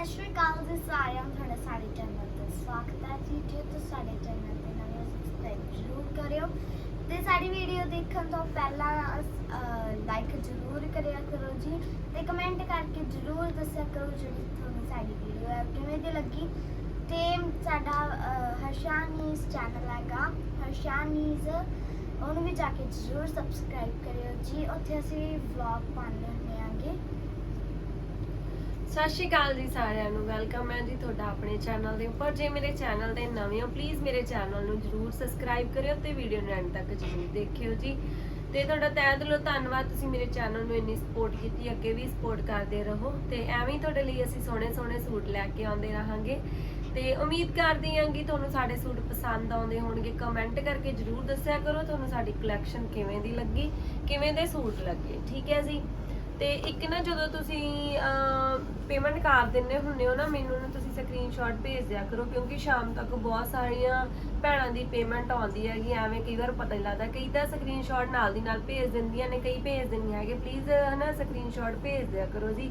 ਸਤਿ ਸ਼੍ਰੀ ਅਕਾਲ ਜੀ ਸਾਰਿਆਂ ਨੂੰ ਤੁਹਾਡਾ ਸਾਡੇ ਚੈਨਲ ਤੇ ਸਵਾਗਤ ਹੈ ਜੀ ਜੇ ਤੁਸੀਂ ਸਾਡੇ ਚੈਨਲ ਤੇ ਨਵੇਂ ਹੋ ਸਬਸਕ੍ਰਾਈਬ ਜ਼ਰੂਰ ਕਰਿਓ ਤੇ ਸਾਡੀ ਵੀਡੀਓ ਦੇਖਣ ਤੋਂ ਪਹਿਲਾਂ ਲਾਈਕ ਜ਼ਰੂਰ ਕਰਿਆ ਕਰੋ ਜੀ ਤੇ ਕਮੈਂਟ ਕਰਕੇ ਜ਼ਰੂਰ ਦੱਸਿਆ ਕਰੋ ਜਿਹੜੀ ਤੁਹਾਨੂੰ ਸਾਡੀ ਵੀਡੀਓ ਹੈ ਕਿਵੇਂ ਦੀ ਲੱਗੀ ਤੇ ਸਾਡਾ ਹਰਸ਼ਾਨੀਜ਼ ਚੈਨਲ ਹੈਗਾ ਹਰਸ਼ਾਨੀਜ਼ ਉਹਨੂੰ ਵੀ ਜਾ ਕੇ ਜ਼ਰੂਰ ਸਬਸਕ੍ਰਾਈਬ ਕਰਿਓ ਜੀ ਉੱਥੇ ਅਸੀਂ ਵਲੌਗ ਪਾਉਂਦੇ ਹੁੰਦੇ ਆਂਗੇ ਸਤਿ ਸ਼੍ਰੀ ਅਕਾਲ ਜੀ ਸਾਰਿਆਂ ਨੂੰ, ਵੈਲਕਮ ਹੈ ਜੀ ਤੁਹਾਡਾ ਆਪਣੇ ਚੈਨਲ ਦੇ ਉੱਪਰ। ਜੇ ਮੇਰੇ ਚੈਨਲ ਦੇ ਨਵੇਂ ਹੋ ਪਲੀਜ਼ ਮੇਰੇ ਚੈਨਲ ਨੂੰ ਜਰੂਰ ਸਬਸਕ੍ਰਾਈਬ ਕਰਿਓ ਤੇ ਵੀਡੀਓ ਨੂੰ ਐਂਡ ਤੱਕ ਜਰੂਰ ਦੇਖਿਓ ਜੀ। ਤੇ ਤੁਹਾਡਾ ਤਹਿ ਦਿਲੋਂ ਧੰਨਵਾਦ, ਤੁਸੀਂ ਮੇਰੇ ਚੈਨਲ ਨੂੰ ਇੰਨੀ ਸਪੋਰਟ ਕੀਤੀ, ਅੱਗੇ ਵੀ ਸਪੋਰਟ ਕਰਦੇ ਰਹੋ। ਤੇ ਐਵੇਂ ਹੀ ਤੁਹਾਡੇ ਲਈ ਅਸੀਂ ਸੋਹਣੇ ਸੋਹਣੇ ਸੂਟ ਲੈ ਕੇ ਆਉਂਦੇ ਰਹਾਂਗੇ। ਤੇ ਉਮੀਦ ਕਰਦੀ ਹਾਂ ਕਿ ਤੁਹਾਨੂੰ ਸਾਡੇ ਸੂਟ ਪਸੰਦ ਆਉਂਦੇ ਹੋਣਗੇ। ਕਮੈਂਟ ਕਰਕੇ ਜਰੂਰ ਦੱਸਿਆ ਕਰੋ, ਤੁਹਾਨੂੰ ਸਾਡੀ ਕਲੈਕਸ਼ਨ ਕਿਵੇਂ ਦੀ ਲੱਗੀ, ਕਿਵੇਂ ਦੇ ਸੂਟ ਲੱਗੇ। ਠੀਕ ਹੈ ਜੀ? ਤੇ ਇੱਕ ਨਾ ਜਦੋਂ ਤੁਸੀਂ ਪੇਮੈਂਟ ਕਰ ਦਿੰਦੇ ਹੁੰਦੇ ਹੋ ਨਾ, ਮੈਨੂੰ ਨਾ ਤੁਸੀਂ ਸਕਰੀਨਸ਼ਾਟ ਭੇਜ ਦਿਆ ਕਰੋ, ਕਿਉਂਕਿ ਸ਼ਾਮ ਤੱਕ ਬਹੁਤ ਸਾਰੀਆਂ ਭੈਣਾਂ ਦੀ ਪੇਮੈਂਟ ਆਉਂਦੀ ਹੈਗੀ, ਐਵੇਂ ਕਈ ਵਾਰ ਪਤਾ ਨਹੀਂ ਲੱਗਦਾ। ਕਈ ਤਾਂ ਸਕਰੀਨਸ਼ਾਟ ਨਾਲ ਦੀ ਨਾਲ ਭੇਜ ਦਿੰਦੀਆਂ ਨੇ, ਕਈ ਭੇਜ ਦਿੰਦੀਆਂ ਹੈਗੇ। ਪਲੀਜ਼ ਹਨਾ ਸਕਰੀਨਸ਼ਾਟ ਭੇਜ ਦਿਆ ਕਰੋ ਜੀ।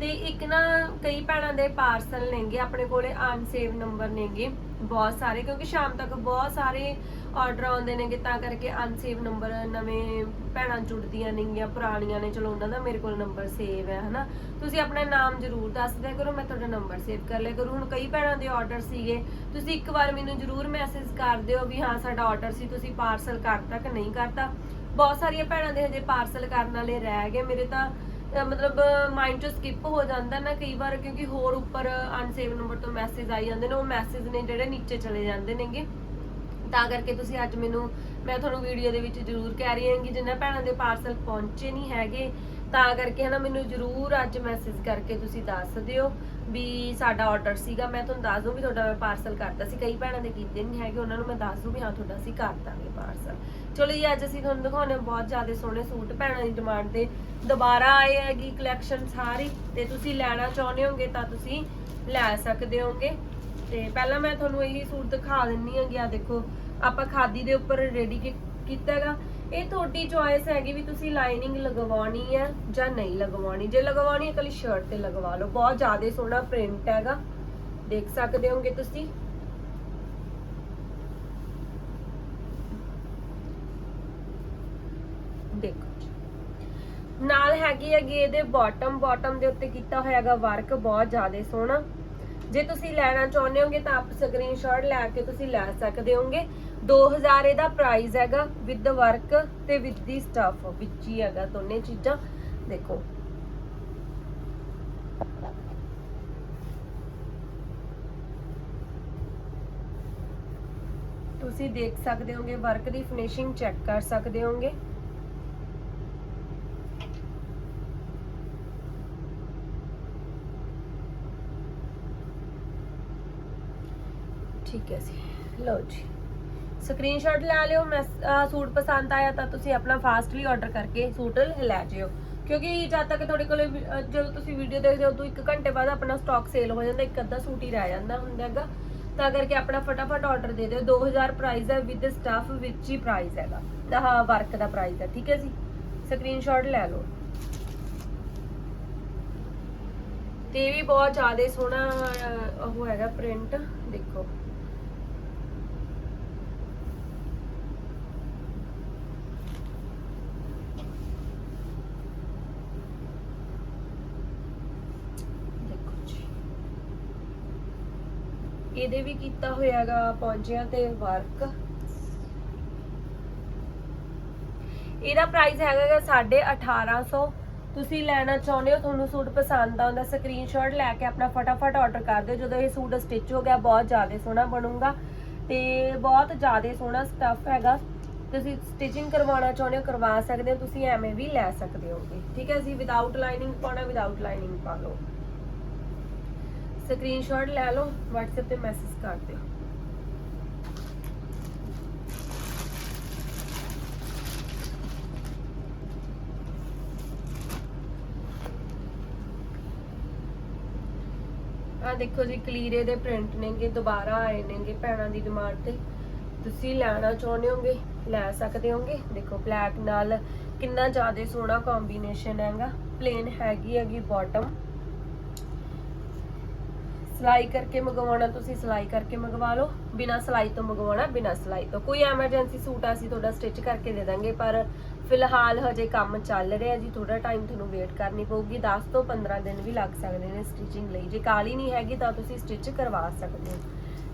ਤੇ ਇੱਕ ਨਾ ਕਈ ਭੈਣਾਂ ਦੇ ਪਾਰਸਲ ਨੇਗੇ, ਆਪਣੇ ਕੋਲੇ ਅਨਸੇਵ ਨੰਬਰ ਨੇਗੇ, ਬਹੁਤ ਸਾਰੇ, ਕਿਉਂਕਿ ਸ਼ਾਮ ਤੱਕ ਬਹੁਤ ਸਾਰੇ ਆਰਡਰ ਆਉਂਦੇ ਨੇਗੇ, ਤਾਂ ਕਰਕੇ ਅਨਸੇਵ ਨੰਬਰ ਨਵੇਂ ਭੈਣਾਂ ਜੁੜਦੀਆਂ ਨੇਗੀਆਂ, ਪੁਰਾਣੀਆਂ ਨੇ, ਚਲੋ ਉਹਨਾਂ ਦਾ ਮੇਰੇ ਕੋਲ ਨੰਬਰ ਸੇਵ ਹੈ, ਹਨਾ। ਤੁਸੀਂ ਆਪਣਾ ਨਾਮ ਜ਼ਰੂਰ ਦੱਸ ਦਿਆ ਕਰੋ, ਮੈਂ ਤੁਹਾਡਾ ਨੰਬਰ ਸੇਵ ਕਰ ਲਿਆ ਕਰੂ। ਹੁਣ ਕਈ ਭੈਣਾਂ ਦੇ ਆਰਡਰ ਸੀਗੇ, ਤੁਸੀਂ ਇੱਕ ਵਾਰ ਮੈਨੂੰ ਜ਼ਰੂਰ ਮੈਸੇਜ ਕਰ ਦਿਓ ਵੀ ਹਾਂ, ਸਾਡਾ ਆਰਡਰ ਸੀ, ਤੁਸੀਂ ਪਾਰਸਲ ਕਰਤਾ ਕਿ ਨਹੀਂ ਕਰਤਾ। ਬਹੁਤ ਸਾਰੀਆਂ ਭੈਣਾਂ ਦੇ ਹਜੇ ਪਾਰਸਲ ਕਰਨ ਵਾਲੇ ਰਹਿ ਗਏ, ਮੇਰੇ ਤਾਂ ਮਤਲਬ ਮਾਈਂਡ 'ਚੋਂ ਸਕਿਪ ਹੋ ਜਾਂਦਾ ਨਾ ਕਈ ਵਾਰ, ਕਿਉਂਕਿ ਹੋਰ ਉੱਪਰ ਅਨਸੇਵ ਨੰਬਰ ਤੋਂ ਮੈਸੇਜ ਆਈ ਜਾਂਦੇ ਨੇ, ਉਹ ਮੈਸੇਜ ਨੇ ਜਿਹੜੇ ਨੀਚੇ ਚਲੇ ਜਾਂਦੇ ਨੇਗੇ। ਤਾਂ ਕਰਕੇ ਤੁਸੀਂ ਅੱਜ ਮੈਨੂੰ, ਮੈਂ ਤੁਹਾਨੂੰ ਵੀਡੀਓ ਦੇ ਵਿੱਚ ਜ਼ਰੂਰ ਕਹਿ ਰਹੀ ਹਾਂ ਕਿ ਜਿਨ੍ਹਾਂ ਭੈਣਾਂ ਦੇ ਪਾਰਸਲ ਪਹੁੰਚੇ ਨਹੀਂ ਹੈਗੇ, ਤਾਂ ਕਰਕੇ ਹਨਾ ਮੈਨੂੰ ਜ਼ਰੂਰ ਅੱਜ ਮੈਸੇਜ ਕਰਕੇ ਤੁਸੀਂ ਦੱਸ ਦਿਓ ਵੀ ਸਾਡਾ ਆਰਡਰ ਸੀਗਾ। ਮੈਂ ਤੁਹਾਨੂੰ ਦੱਸ ਦੂੰ ਵੀ ਤੁਹਾਡਾ ਮੈਂ ਪਾਰਸਲ ਕਰਤਾ ਸੀ। ਕਈ ਭੈਣਾਂ ਦੇ ਕੀਤੇ ਨਹੀਂ ਹੈਗੇ, ਉਹਨਾਂ ਨੂੰ ਮੈਂ ਦੱਸ ਦੂੰ ਵੀ ਹਾਂ, ਤੁਹਾਡਾ ਅਸੀਂ ਕਰ ਦਾਂਗੇ ਪਾਰਸਲ ਚਲੋ ਜੀ, ਅੱਜ ਅਸੀਂ ਤੁਹਾਨੂੰ ਦਿਖਾਉਣੇ ਬਹੁਤ ਜ਼ਿਆਦਾ ਸੋਹਣੇ ਸੂਟ ਭੈਣਾਂ ਦੀ ਡਿਮਾਂਡ ਤੇ। ਦੁਬਾਰਾ ਆਏ ਹੈਗੀ ਕਲੈਕਸ਼ਨ ਸਾਰੀ ਤੇ ਤੁਸੀਂ ਲੈਣਾ ਚਾਹੁੰਦੇ ਹੋਗੇ ਤਾਂ ਤੁਸੀਂ ਲੈ ਸਕਦੇ ਹੋਗੇ। ਤੇ ਪਹਿਲਾਂ ਮੈਂ ਤੁਹਾਨੂੰ ਇਹੀ ਸੂਟ ਦਿਖਾ ਦਿੰਨੀ ਹੈਗੀ ਆ ਦੇਖੋ, ਆਪਾਂ ਖਾਦੀ ਦੇ ਉੱਪਰ ਰੈਡੀ ਕੀਤਾ ਹੈਗਾ। ਇਹ ਤੁਹਾਡੀ ਚੋਇਸ ਹੈਗੀ ਵੀ ਤੁਸੀਂ ਲਾਈਨਿੰਗ ਲਗਵਾਉਣੀ ਹੈ ਜਾਂ ਨਹੀਂ ਲਗਵਾਉਣੀ। ਜੇ ਲਗਵਾਉਣੀ ਹੈ ਕੱਲੀ ਸ਼ਰਟ ਤੇ ਲਗਵਾ ਲਓ। ਬਹੁਤ ਜ਼ਿਆਦਾ ਸੋਹਣਾ ਪ੍ਰਿੰਟ ਹੈਗਾ। ਦੇਖ ਸਕਦੇ ਹੋਗੇ ਤੁਸੀਂ। ਦੇਖੋ। ਨਾਲ ਹੈਗੀ ਹੈਗੀ ਇਹਦੇ ਬਾਟਮ ਬਾਟਮ ਦੇ ਉੱਤੇ ਕੀਤਾ ਹੋਇਆ ਵਰਕ ਬਹੁਤ ਜ਼ਿਆਦਾ ਸੋਹਣਾ। ਜੇ ਤੁਸੀਂ ਲੈਣਾ ਚਾਹੁੰਦੇ ਹੋਗੇ ਤਾਂ ਆਪ ਸਕਰੀਨਸ਼ਾਟ ਲੈ ਕੇ ਤੁਸੀਂ ਲੈ ਸਕਦੇ ਹੋਗੇ। 2000 ਇਹਦਾ ਪ੍ਰਾਈਸ ਹੈਗਾ ਵਿਦ ਵਰਕ ਤੇ ਵਿਦ ਦੀ ਸਟਫ ਵਿੱਚ ਹੀ ਹੈਗਾ ਦੋਨੇ ਚੀਜ਼ਾਂ। ਦੇਖੋ। ਤੁਸੀਂ ਦੇਖ ਸਕਦੇ ਹੋਗੇ ਵਰਕ ਦੀ ਫਿਨਿਸ਼ਿੰਗ ਚੈੱਕ ਕਰ ਸਕਦੇ ਹੋਗੇ। ਠੀਕ ਹੈ ਜੀ ਲਓ ਜੀ। ਸਕਰੀਨਸ਼ਾਟ ਲੈ ਲਿਓ। ਮੈਂ ਸੂਟ ਪਸੰਦ ਆਇਆ ਤਾਂ ਤੁਸੀਂ ਆਪਣਾ ਫਾਸਟਲੀ ਆਰਡਰ ਕਰਕੇ ਸੂਟ ਲੈ ਜਿਓ। ਕਿਉਂਕਿ ਜਦ ਤੱਕ ਤੁਹਾਡੇ ਕੋਲੇ ਜਦੋਂ ਤੁਸੀਂ ਵੀਡੀਓ ਦੇਖਦੇ ਹੋ, ਉਦੋਂ 1 ਘੰਟੇ ਬਾਅਦ ਆਪਣਾ ਸਟਾਕ ਸੇਲ ਹੋ ਜਾਂਦਾ, ਇੱਕ ਅੱਧਾ ਸੂਟ ਹੀ ਰਹਿ ਜਾਂਦਾ ਹੁੰਦਾ ਹੈਗਾ। ਤਾਂ ਕਰਕੇ ਆਪਣਾ ਫਟਾਫਟ ਆਰਡਰ ਦੇ ਦਿਓ। 2000 ਪ੍ਰਾਈਸ ਹੈ ਵਿਦ ਸਟਾਫ ਵਿੱਚ ਹੀ ਪ੍ਰਾਈਸ ਹੈਗਾ। ਆਹ ਵਰਕ ਦਾ ਪ੍ਰਾਈਸ ਹੈ। ਠੀਕ ਹੈ ਜੀ? ਸਕਰੀਨਸ਼ਾਟ ਲੈ ਲਓ। ਤੇ ਵੀ ਬਹੁਤ ਜ਼ਿਆਦਾ ਸੋਹਣਾ ਉਹ ਹੈਗਾ ਪ੍ਰਿੰਟ ਦੇਖੋ ਜੀ ਇਹਦੇ ਵੀ ਕੀਤਾ ਹੋਇਆ ਹੈਗਾ ਤੇ ਵਰਕ ਇਹਦਾ ਪ੍ਰਾਈਸ ਹੈਗਾ 1850 ਤੁਸੀਂ ਲੈਣਾ ਚਾਹੁੰਦੇ ਹੋ, ਤੁਹਾਨੂੰ ਸੂਟ ਪਸੰਦ ਆਉਂਦਾ ਸਕਰੀਨਸ਼ਾਟ ਲੈ ਕੇ ਆਪਣਾ ਫਟਾਫਟ ਆਰਡਰ ਕਰ ਦਿਓ। ਜਦੋਂ ਇਹ ਸੂਟ ਸਟਿਚ ਹੋ ਗਿਆ, ਬਹੁਤ ਜ਼ਿਆਦਾ ਸੋਹਣਾ ਬਣੂਗਾ। ਤੇ ਬਹੁਤ ਜ਼ਿਆਦਾ ਸੋਹਣਾ ਸਟੱਫ ਹੈਗਾ। ਤੁਸੀਂ ਸਟਿਚਿੰਗ ਕਰਵਾਉਣਾ ਚਾਹੁੰਦੇ ਹੋ, ਕਰਵਾ ਸਕਦੇ ਹੋ, ਤੁਸੀਂ ਐਵੇਂ ਵੀ ਲੈ ਸਕਦੇ ਹੋਗੇ। ਠੀਕ ਹੈ ਜੀ? ਵਿਦਆਊਟ ਲਾਈਨਿੰਗ ਪਾਉਣਾ ਵਿਦਆਊਟ ਲਾਈਨਿੰਗ ਪਾ ਲਓ। ਸਕਰੀਨਸ਼ਾਟ ਲੈ ਲਓ, WhatsApp ਤੇ ਮੈਸੇਜ ਕਰ ਦਿਓ। ਆ ਦੇਖੋ ਜੀ, ਕਲੀਰੇ ਦੇ ਪ੍ਰਿੰਟ ਨੇਗੇ, ਦੁਬਾਰਾ ਆਏ ਨੇਗੇ ਭੈਣਾਂ ਦੀ ਡਿਮਾਂਡ ਤੇ। ਤੁਸੀਂ ਲੈਣਾ ਚਾਹੁੰਦੇ ਹੋਗੇ, ਲੈ ਸਕਦੇ ਹੋਗੇ। ਦੇਖੋ ਬਲੈਕ ਨਾਲ ਕਿੰਨਾ ਜ਼ਿਆਦਾ ਸੋਹਣਾ ਕੰਬੀਨੇਸ਼ਨ ਹੈਗਾ। ਪਲੇਨ ਹੈਗੀ ਹੈਗੀ ਬਾਟਮ ਸਿਲਾਈ ਕਰਕੇ ਮੰਗਵਾਉਣਾ, ਤੁਸੀਂ ਸਿਲਾਈ ਕਰਕੇ ਮੰਗਵਾ ਲਓ। ਬਿਨਾ ਸਿਲਾਈ ਤੋਂ ਮੰਗਵਾਉਣਾ, ਬਿਨਾ ਸਿਲਾਈ ਤੋਂ। ਕੋਈ ਐਮਰਜੈਂਸੀ ਸੂਟ ਆ, ਅਸੀਂ ਤੁਹਾਡਾ ਸਟਿਚ ਕਰਕੇ ਦੇ ਦਾਂਗੇ, ਪਰ ਫਿਲਹਾਲ ਹਜੇ ਕੰਮ ਚੱਲ ਰਿਹਾ ਜੀ ਥੋੜਾ ਟਾਈਮ ਤੁਹਾਨੂੰ ਵੇਟ ਕਰਨੀ ਪਊਗੀ। 10 ਤੋਂ 15 ਦਿਨ ਵੀ ਲੱਗ ਸਕਦੇ ਨੇ ਸਟਿਚਿੰਗ ਲਈ। ਜੇ ਕਾਲੀ ਨਹੀਂ ਹੈਗੀ ਤਾਂ ਤੁਸੀਂ ਸਟਿਚ ਕਰਵਾ ਸਕਦੇ ਹੋ।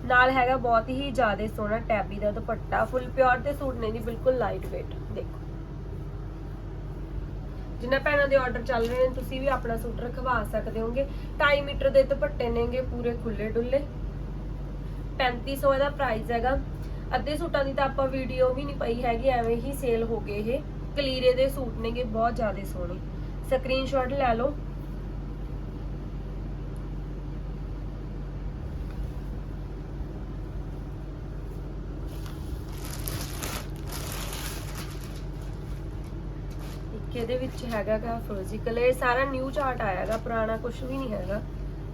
ਨਾਲ ਹੈਗਾ ਬਹੁਤ ਹੀ ਜ਼ਿਆਦਾ ਸੋਹਣਾ ਟੈਬੀ ਦਾ ਦੁਪੱਟਾ ਫੁੱਲ ਪਿਓਰ ਦੇ ਸੂਟ ਨੇ ਜੀ, ਬਿਲਕੁਲ ਲਾਈਟ weight ਦੇਖੋ। ਜਿਨ੍ਹਾਂ ਭੈਣਾਂ ਦੇ ਆਰਡਰ ਚੱਲ ਰਹੇ ਨੇ, ਤੁਸੀਂ ਵੀ ਆਪਣਾ ਸੂਟ ਰਖਵਾ ਸਕਦੇ ਹੋਗੇ। 2.5 ਮੀਟਰ ਦੇ ਦੁਪੱਟੇ ਨੇਗੇ, ਪੂਰੇ ਖੁੱਲੇ ਡੁੱਲੇ 3500 ਇਹਦਾ ਪ੍ਰਾਈਸ ਹੈਗਾ। ਅੱਧੇ ਸੂਟਾਂ ਦੀ ਤਾਂ ਆਪਾਂ ਵੀਡੀਓ ਵੀ ਨਹੀਂ ਪਈ ਹੈਗੀ, ਐਵੇਂ ਹੀ ਸੇਲ ਹੋ ਗਏ ਇਹ। ਕਲੀਰੇ ਦੇ ਸੂਟ ਨੇਗੇ, ਬਹੁਤ ਜ਼ਿਆਦਾ ਸੋਹਣੇ। ਸਕਰੀਨਸ਼ਾਟ ਲੈ ਲਓ ਇੱਕ ਇਹਦੇ ਵਿੱਚ ਹੈਗਾ ਫਰੋਜ਼ੀ ਕਲਰ ਇਹ ਸਾਰਾ ਨਿਊ ਚਾਰਟ ਆਇਆਗਾ, ਪੁਰਾਣਾ ਕੁਝ ਵੀ ਨਹੀਂ ਹੈਗਾ,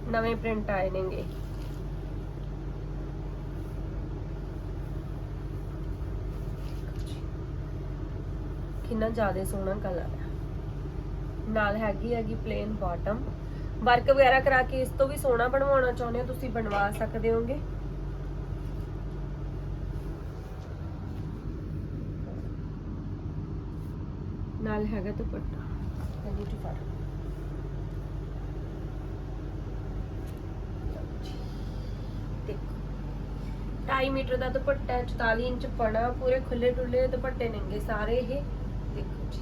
ਨਵੇਂ ਪ੍ਰਿੰਟ ਆਏ ਨੇਗੇ। ਕਿੰਨਾ ਜ਼ਿਆਦਾ ਸੋਹਣਾ ਕਲਰ ਹੈ ਨਾਲ ਹੈਗੀ ਹੈਗੀ ਪਲੇਨ ਬਾਟਮ ਵਰਕ ਵਗੈਰਾ ਕਰਾ ਕੇ ਇਸ ਤੋਂ ਵੀ ਸੋਹਣਾ ਬਣਵਾਉਣਾ ਚਾਹੁੰਦੇ ਹੋ, ਤੁਸੀਂ ਬਣਵਾ ਸਕਦੇ ਹੋਗੇ? ਨਾਲ ਹੈਗਾ ਦੁਪੱਟਾ। ਹੈਗੀ ਟੂ ਦੇਖੋ 2.5 ਮੀਟਰ ਦਾ ਦੁਪੱਟਾ 44 ਇੰਚ ਪਣਾ, ਪੂਰੇ ਖੁੱਲੇ ਡੁੱਲੇ ਦੁਪੱਟੇ ਨੇਗੇ ਸਾਰੇ ਇਹ। ਦੇਖੋ ਜੀ।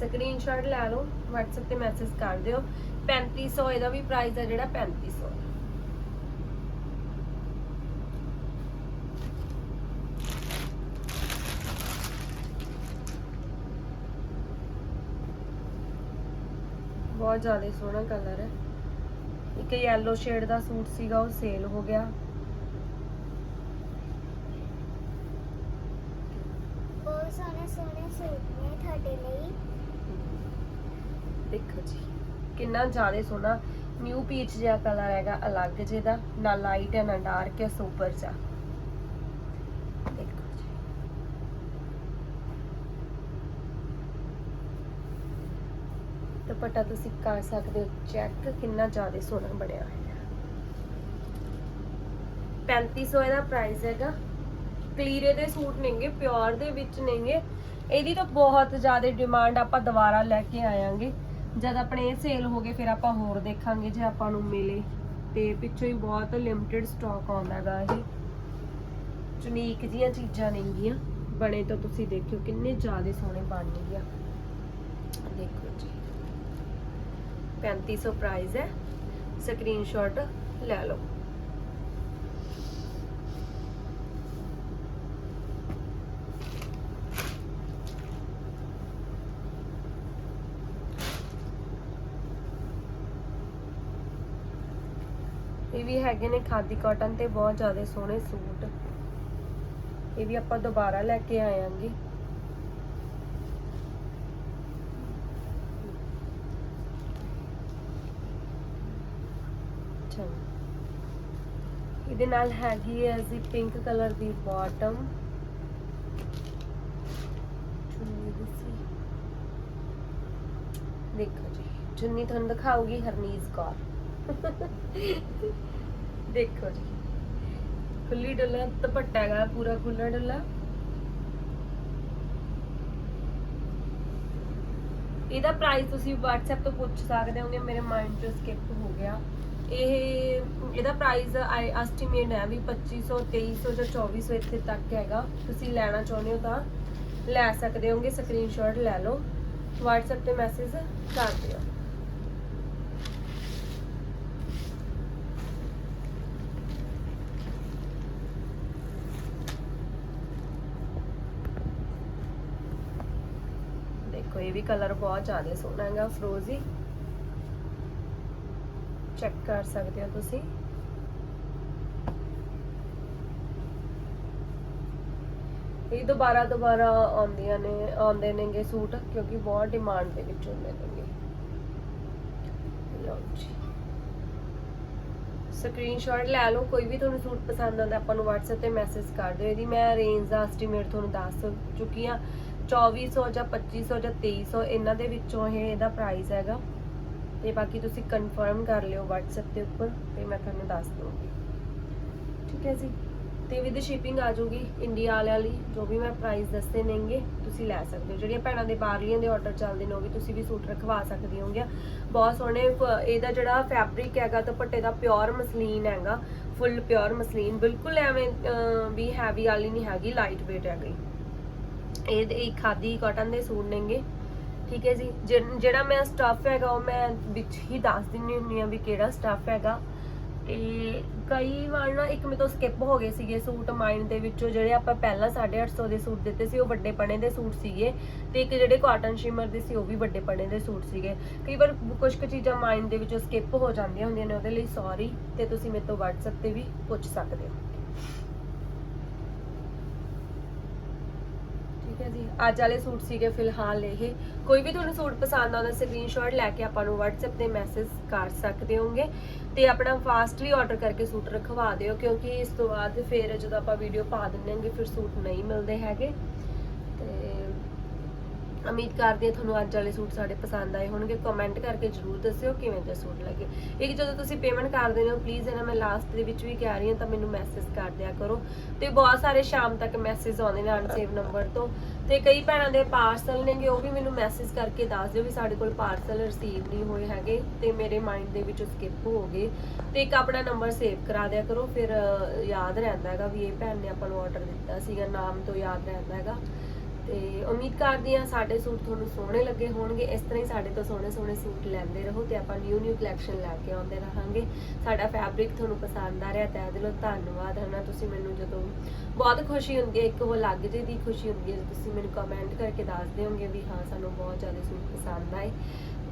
ਸਕਰੀਨਸ਼ਾਟ ਲੈ ਲਓ, WhatsApp ਤੇ ਮੈਸੇਜ ਕਰ ਦਿਓ। 3500 ਇਹਦਾ ਵੀ ਪ੍ਰਾਈਸ ਹੈ ਜਿਹੜਾ 3500 ਬਹੁਤ ਜ਼ਿਆਦਾ ਸੋਹਣਾ ਕਲਰ ਹੈ। ਇੱਕ ਯੈਲੋ ਸ਼ੇਡ ਦਾ ਸੂਟ ਸੀਗਾ ਉਹ ਸੇਲ ਹੋ ਗਿਆ। ਬਹੁਤ ਸੋਹਣੇ ਸੋਹਣੇ ਸੂਟ ਨੇ ਤੁਹਾਡੇ ਲਈ। ਦੇਖੋ ਜੀ ਕਿੰਨਾ ਜ਼ਿਆਦਾ ਸੋਹਣਾ ਨਿਊ ਪੀਚ ਜਿਹਾ ਕਲਰ ਹੈਗਾ ਅਲੱਗ ਜਿਹਦਾ ਨਾ ਲਾਈਟ ਹੈ ਨਾ ਡਾਰਕ ਹੈ ਸੁਪਰ ਜਿਹਾ ਦੇਖੋ ਜੀ ਦੁਪੱਟਾ ਤੁਸੀਂ ਕਰ ਸਕਦੇ ਹੋ ਚੈੱਕ ਕਿੰਨਾ ਜ਼ਿਆਦਾ ਸੋਹਣਾ ਬਣਿਆ ਹੈ 3500 ਇਹਦਾ ਪ੍ਰਾਈਸ ਹੈਗਾ। ਕਲੀਰੇ ਦੇ ਸੂਟ ਨੇਗੇ ਪਿਓਰ ਦੇ ਵਿੱਚ ਨੇਗੇ। ਇਹਦੀ ਤਾਂ ਬਹੁਤ ਜ਼ਿਆਦਾ ਡਿਮਾਂਡ ਆਪਾਂ ਦੁਬਾਰਾ ਲੈ ਕੇ ਆਵਾਂਗੇ ਜਦ ਆਪਣੇ ਸੇਲ ਹੋ ਗਏ, ਫਿਰ ਆਪਾਂ ਹੋਰ ਦੇਖਾਂਗੇ ਜੇ ਆਪਾਂ ਨੂੰ ਮਿਲੇ। ਤੇ ਪਿੱਛੋਂ ਹੀ ਬਹੁਤ ਲਿਮਟਿਡ ਸਟਾਕ ਆਉਂਦਾ ਹੈਗਾ ਇਹ। ਯੂਨੀਕ ਜੀਆਂ ਚੀਜ਼ਾਂ ਨੇਗੀਆਂ। ਬਣੇ ਤਾਂ ਤੁਸੀਂ ਦੇਖਿਓ ਕਿੰਨੇ ਜ਼ਿਆਦਾ ਸੋਹਣੇ ਬਣਨਗੇ ਆ। ਦੇਖੋ। 3500 ਪ੍ਰਾਈਸ ਹੈ। ਸਕਰੀਨਸ਼ਾਟ ਲੈ ਲਓ। ਇਹ ਵੀ ਹੈਗੇ ਨੇ ਖਾਦੀ ਕਾਟਨ ਤੇ ਬਹੁਤ ਜ਼ਿਆਦਾ ਸੋਹਣੇ ਸੂਟ। ਇਹ ਵੀ ਆਪਾਂ ਦੁਬਾਰਾ ਲੈ ਕੇ ਆਵਾਂਗੇ ਚਲੋ ਇਹਦੇ ਨਾਲ ਹੈਗੀ ਹੈ ਜੀ ਪਿੰਕ ਕਲਰ ਦੀ ਬਾਟਮ ਦੇਖੋ ਜੀ, ਚੁੰਨੀ ਤੁਹਾਨੂੰ ਦਿਖਾਉਗੀ ਹਰਨੀਜ਼ ਕੌਰ। ਦੇਖੋ ਜੀ ਖੁੱਲੀ ਡੁੱਲਾ, ਦੁਪੱਟਾ ਹੈਗਾ ਪੂਰਾ ਖੁੱਲਾ ਡੁੱਲਾ। ਇਹਦਾ ਪ੍ਰਾਈਸ ਤੁਸੀਂ WhatsApp ਤੋਂ ਪੁੱਛ ਸਕਦੇ ਹੋਗੇ, ਮੇਰੇ ਮਾਈਂਡ ਚੋਂ ਸਕਿਪ ਹੋ ਗਿਆ। ਇਹ, ਇਹਦਾ ਪ੍ਰਾਈਸ ਐਸਟੀਮੇਟ ਹੈ ਵੀ 2500 2300 ਜਾਂ 2400 ਇੱਥੇ ਤੱਕ ਹੈਗਾ। ਤੁਸੀਂ ਲੈਣਾ ਚਾਹੁੰਦੇ ਹੋ ਤਾਂ ਲੈ ਸਕਦੇ ਹੋਗੇ ਸਕਰੀਨਸ਼ਾਟ ਲੈ ਲਓ। WhatsApp ਤੇ ਮੈਸੇਜ ਕਰ ਦਿਓ। ਦੇਖੋ, ਇਹ ਵੀ ਕਲਰ ਬਹੁਤ ਜ਼ਿਆਦਾ ਸੋਹਣਾ ਹੈਗਾ ਫਰੋਜ਼ੀ ਚੈੱਕ ਕਰ ਸਕਦੇ ਹੋ ਤੁਸੀਂ। ਇਹ ਦੁਬਾਰਾ ਦੁਬਾਰਾ ਆਉਂਦੀਆਂ ਨੇ, ਆਉਂਦੇ ਨੇਗੇ ਸੂਟ, ਕਿਉਂਕਿ ਬਹੁਤ ਡਿਮਾਂਡ ਦੇ ਵਿੱਚ ਹੁੰਦੇ ਨੇਗੇ। ਲਓ ਜੀ। ਸਕਰੀਨਸ਼ਾਟ ਲੈ ਲਓ, ਕੋਈ ਵੀ ਤੁਹਾਨੂੰ ਸੂਟ ਪਸੰਦ ਆਉਂਦਾ, ਆਪਾਂ ਨੂੰ WhatsApp ਤੇ ਮੈਸੇਜ ਕਰ ਦਿਓ। ਇਹਦੀ ਮੈਂ ਰੇਂਜ ਦਾ ਐਸਟੀਮੇਟ ਤੁਹਾਨੂੰ ਦੱਸ ਚੁੱਕੀ ਆ 2400 ਜਾਂ 2500 ਜਾਂ 2300 ਇਹਨਾਂ ਦੇ ਵਿੱਚੋਂ ਇਹ, ਇਹਦਾ ਪ੍ਰਾਈਸ ਹੈਗਾ। ਤੇ ਬਾਕੀ ਤੁਸੀਂ ਕਨਫਰਮ ਕਰ ਲਿਓ WhatsApp ਦੇ ਉੱਪਰ, ਤੇ ਮੈਂ ਤੁਹਾਨੂੰ ਦੱਸ ਦੂੰਗੀ ਠੀਕ ਹੈ ਜੀ? ਤੇ ਵਿਦ ਸ਼ਿਪਿੰਗ ਆ ਜਾਊਗੀ ਇੰਡੀਆ ਵਾਲਿਆਂ ਲਈ, ਜੋ ਵੀ ਮੈਂ ਪ੍ਰਾਈਸ ਦੱਸੇ ਨੇਗੇ, ਤੁਸੀਂ ਲੈ ਸਕਦੇ ਹੋ। ਜਿਹੜੀਆਂ ਭੈਣਾਂ ਦੇ ਬਾਹਰਲੀਆਂ ਦੇ ਆਰਡਰ ਚੱਲਦੇ ਨੇ, ਉਹ ਵੀ ਤੁਸੀਂ ਵੀ ਸੂਟ ਰਖਵਾ ਸਕਦੇ ਹੋਗੇ ਬਹੁਤ ਸੋਹਣੇ ਫ- ਇਹਦਾ ਜਿਹੜਾ ਫੈਬਰਿਕ ਹੈਗਾ, ਦੁਪੱਟੇ ਦਾ ਪਿਓਰ ਮਸਲੀਨ ਹੈਗਾ ਫੁੱਲ ਪਿਓਰ ਮਸਲੀਨ। ਬਿਲਕੁਲ ਐਵੇਂ ਵੀ ਹੈਵੀ ਵਾਲੀ ਨਹੀਂ ਹੈਗੀ ਲਾਈਟ weight ਹੈਗੀ। ਇਹ ਇਹ ਖਾਦੀ ਕਾਟਨ ਦੇ ਸੂਟ ਨੇਗੇ। ਠੀਕ ਹੈ ਜੀ ਜਿਹੜਾ ਮੈਂ ਸਟਫ ਹੈਗਾ, ਉਹ ਮੈਂ ਵਿੱਚ ਹੀ ਦੱਸ ਦਿੰਨੀ ਹੁੰਨੀ ਆ ਵੀ ਕਿਹੜਾ ਸਟਫ ਹੈਗਾ। ਤੇ ਕਈ ਵਾਰ ਨਾ ਇੱਕ ਮੇ ਤੋਂ ਸਕਿਪ ਹੋ ਗਏ ਸੀਗੇ ਸੂਟ ਮਾਈਂਡ ਦੇ ਵਿੱਚੋਂ, ਜਿਹੜੇ ਆਪਾਂ ਪਹਿਲਾਂ 850 ਦੇ ਸੂਟ ਦਿੱਤੇ ਸੀ, ਉਹ ਵੱਡੇ ਪਣੇ ਦੇ ਸੂਟ ਸੀਗੇ। ਤੇ ਇੱਕ ਜਿਹੜੇ ਕਾਟਨ ਸ਼ਿਮਰ ਦੇ ਸੀ, ਉਹ ਵੀ ਵੱਡੇ ਪਣੇ ਦੇ ਸੂਟ ਸੀਗੇ। ਕਈ ਵਾਰ ਕੁਝ ਕੁ ਚੀਜ਼ਾਂ ਮਾਈਂਡ ਦੇ ਵਿੱਚੋਂ ਸਕਿਪ ਹੋ ਜਾਂਦੀਆਂ ਹੁੰਦੀਆਂ ਨੇ, ਉਹਦੇ ਲਈ ਸੌਰੀ ਤੇ ਤੁਸੀਂ ਮੇਰੇ ਤੋਂ WhatsApp ਤੇ ਵੀ ਪੁੱਛ ਸਕਦੇ ਹੋ। ਠੀਕ ਹੈ ਜੀ। ਅੱਜ ਵਾਲੇ ਸੂਟ ਸੀਗੇ ਫਿਲਹਾਲ ਇਹ। ਕੋਈ ਵੀ ਤੁਹਾਨੂੰ ਸੂਟ ਪਸੰਦ ਆਉਂਦਾ ਸਕਰੀਨਸ਼ਾਟ ਲੈ ਕੇ ਆਪਾਂ ਨੂੰ WhatsApp ਤੇ ਮੈਸੇਜ ਕਰ ਸਕਦੇ ਹੋਗੇ ਤੇ ਆਪਣਾ ਫਾਸਟਲੀ ਆਰਡਰ ਕਰਕੇ ਸੂਟ ਰਖਵਾ ਦਿਓ, ਕਿਉਂਕਿ ਇਸ ਤੋਂ ਬਾਅਦ ਫਿਰ ਜਦੋਂ ਆਪਾਂ ਵੀਡੀਓ ਪਾ ਦਿੰਨੇ ਆਂਗੇ ਫਿਰ ਸੂਟ ਨਹੀਂ ਮਿਲਦੇ ਹੈਗੇ। ਉਮੀਦ ਕਰਦੇ ਹਾਂ ਤੁਹਾਨੂੰ ਅੱਜ ਵਾਲੇ ਸੂਟ ਸਾਡੇ ਪਸੰਦ ਆਏ ਹੋਣਗੇ। ਕਮੈਂਟ ਕਰਕੇ ਜਰੂਰ ਦੱਸਿਓ ਕਿਵੇਂ ਦੇ ਸੂਟ ਲੱਗੇ। ਇੱਕ ਜਦੋਂ ਤੁਸੀਂ ਪੇਮੈਂਟ ਕਰ ਦਿੰਦੇ ਹੋ ਪਲੀਜ਼ ਇਹਨਾਂ ਮੈਂ ਲਾਸਟ ਦੇ ਵਿੱਚ ਵੀ ਕਹਿ ਰਹੀ ਹਾਂ, ਤਾਂ ਮੈਨੂੰ ਮੈਸੇਜ ਕਰ ਦਿਆ ਕਰੋ। ਤੇ ਬਹੁਤ ਸਾਰੇ ਸ਼ਾਮ ਤੱਕ ਮੈਸੇਜ ਆਉਂਦੇ ਨੇ ਅਨਸੇਵ ਨੰਬਰ ਤੋਂ। ਤੇ ਕਈ ਭੈਣਾਂ ਦੇ ਪਾਰਸਲ ਨੇਗੇ, ਉਹ ਵੀ ਮੈਨੂੰ ਮੈਸੇਜ ਕਰਕੇ ਦੱਸ ਦਿਓ ਵੀ ਸਾਡੇ ਕੋਲ ਪਾਰਸਲ ਰਿਸੀਵ ਨਹੀਂ ਹੋਏ ਹੈਗੇ ਤੇ ਮੇਰੇ ਮਾਈਂਡ ਦੇ ਵਿੱਚੋਂ ਸਕਿਪ ਹੋ ਗਏ। ਤੇ ਇੱਕ ਆਪਣਾ ਨੰਬਰ ਸੇਵ ਕਰਾ ਦਿਆ ਕਰੋ, ਫਿਰ ਯਾਦ ਰਹਿੰਦਾ ਹੈਗਾ ਵੀ ਇਹ ਭੈਣ ਨੇ ਆਪਾਂ ਨੂੰ ਆਰਡਰ ਦਿੱਤਾ ਸੀਗਾ, ਨਾਮ ਤੋਂ ਯਾਦ ਰਹਿੰਦਾ ਹੈਗਾ। ਤੇ ਉਮੀਦ ਕਰਦੀ ਹਾਂ ਸਾਡੇ ਸੂਟ ਤੁਹਾਨੂੰ ਸੋਹਣੇ ਲੱਗੇ ਹੋਣਗੇ। ਇਸ ਤਰ੍ਹਾਂ ਹੀ ਸਾਡੇ ਤੋਂ ਸੋਹਣੇ ਸੋਹਣੇ ਸੂਟ ਲੈਂਦੇ ਰਹੋ ਤੇ ਆਪਾਂ ਨਿਊ ਨਿਊ ਕਲੈਕਸ਼ਨ ਲੈ ਕੇ ਆਉਂਦੇ ਰਹਾਂਗੇ। ਸਾਡਾ ਫੈਬਰਿਕ ਤੁਹਾਨੂੰ ਪਸੰਦ ਆ ਰਿਹਾ, ਤਹਿ ਦਿਲੋਂ ਧੰਨਵਾਦ ਹਨਾ ਤੁਸੀਂ ਮੈਨੂੰ ਜਦੋਂ ਬਹੁਤ ਖੁਸ਼ੀ ਹੁੰਦੀ ਹੈ, ਇੱਕ ਉਹ ਅਲੱਗ ਜਿਹੀ ਦੀ ਖੁਸ਼ੀ ਹੁੰਦੀ ਹੈ ਤੁਸੀਂ ਮੈਨੂੰ ਕਮੈਂਟ ਕਰਕੇ ਦੱਸ ਦਿਓਗੇ ਵੀ ਹਾਂ, ਸਾਨੂੰ ਬਹੁਤ ਜ਼ਿਆਦਾ ਸੂਟ ਪਸੰਦ ਆਏ।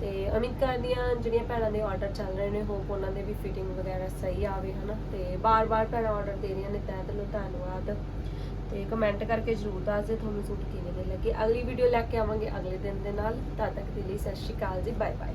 ਤੇ ਉਮੀਦ ਕਰਦੀ ਹਾਂ ਜਿਹੜੀਆਂ ਭੈਣਾਂ ਦੇ ਆਰਡਰ ਚੱਲ ਰਹੇ ਨੇ ਹੋਪ ਉਹਨਾਂ ਦੇ ਵੀ ਫਿਟਿੰਗ ਵਗੈਰਾ ਸਹੀ ਆਵੇ ਹਨਾ ਤੇ ਬਾਰ-ਬਾਰ ਭੈਣਾਂ ਆਰਡਰ ਦੇ ਰਹੀਆਂ ਨੇ, ਤਹਿ ਦਿਲੋਂ ਧੰਨਵਾਦ। ਤੇ ਕਮੈਂਟ ਕਰਕੇ ਜਰੂਰ ਦੱਸ ਦਿਓ, ਤੁਹਾਨੂੰ ਸੂਟ ਕਿਵੇਂ ਦੇ ਲੱਗੇ। ਅਗਲੀ ਵੀਡੀਓ ਲੈ ਕੇ ਆਵਾਂਗੇ ਅਗਲੇ ਦਿਨ ਦੇ ਨਾਲ। ਤਦ ਤੱਕ ਦੇ ਲਈ ਸਤਿ ਸ਼੍ਰੀ ਅਕਾਲ ਜੀ ਬਾਏ ਬਾਏ